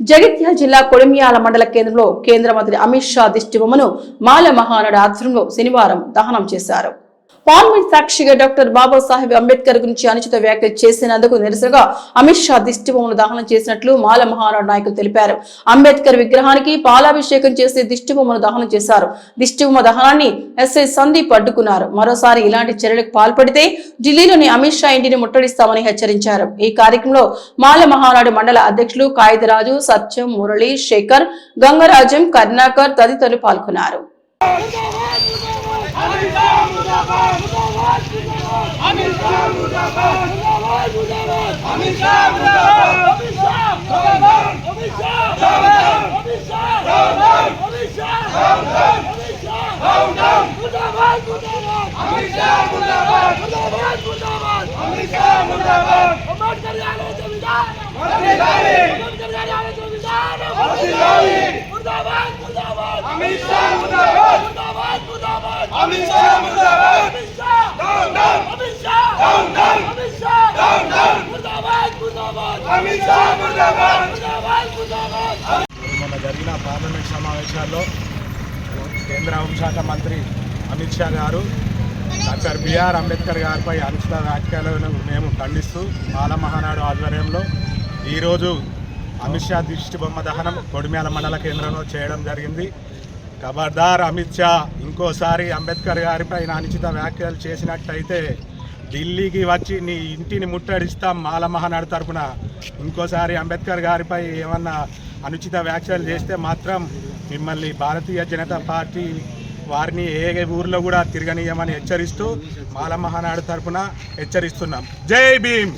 జగిత్యాల జిల్లా కొడిమియాల మండల కేంద్రంలో కేంద్ర మంత్రి అమిత్ షా దిష్టిబొమ్మను మాల మహానాడు ఆధ్వర్యంలో శనివారం దహనం చేశారు. పార్లమెంట్ సాక్షిగా డాక్టర్ బాబాసాహెబ్ అంబేద్కర్ గురించి అనుచిత వ్యాఖ్యలు చేసినందుకు నిరసనగా అమిత్ షా దిష్టిబొమ్మను దహనం చేసినట్లు మాల మహానాడు నాయకులు తెలిపారు. అంబేద్కర్ విగ్రహానికి పాలాభిషేకం చేసి దిష్టిబొమ్మను దహనం చేశారు. దిష్టిబొమ్మ దహనాన్ని ఎస్ఐ సందీప్ అడ్డుకున్నారు. మరోసారి ఇలాంటి చర్యలకు పాల్పడితే ఢిల్లీలోని అమిత్ షా ఇంటిని ముట్టడిస్తామని హెచ్చరించారు. ఈ కార్యక్రమంలో మాల మహానాడు మండల అధ్యక్షులు కాయిదరాజు సత్యం మురళి శేఖర్ గంగరాజం కరుణాకర్ తదితరులు పాల్గొన్నారు. Amir Shah Mundabad! Amir Shah Mundabad! మొన్న జరిగిన పార్లమెంట్ సమావేశాల్లో కేంద్ర హోంశాఖ మంత్రి అమిత్ షా గారు డాక్టర్ బిఆర్ అంబేద్కర్ గారిపై అనుచిత వ్యాఖ్యలను మేము ఖండిస్తూ బాలమహానాడు ఆధ్వర్యంలో ఈరోజు అమిత్ షా దిష్టి బొమ్మ దహనం కొడిమేల మండల కేంద్రంలో చేయడం జరిగింది. ఖబర్దార్ అమిత్ షా ఇంకోసారి అంబేద్కర్ గారిపై అనుచిత వ్యాఖ్యలు చేసినట్టయితే ఢిల్లీకి వచ్చి నీ ఇంటిని ముట్టడిస్తాం మాల మహానాడు తరపున. ఇంకోసారి అంబేద్కర్ గారిపై ఏమన్నా అనుచిత వ్యాఖ్యలు చేస్తే మాత్రం మిమ్మల్ని భారతీయ జనతా పార్టీ వారిని ఏ ఊర్లో కూడా తిరగనీయమని హెచ్చరిస్తూ మాల మహానాడు తరపున హెచ్చరిస్తున్నాం. జై భీమ్!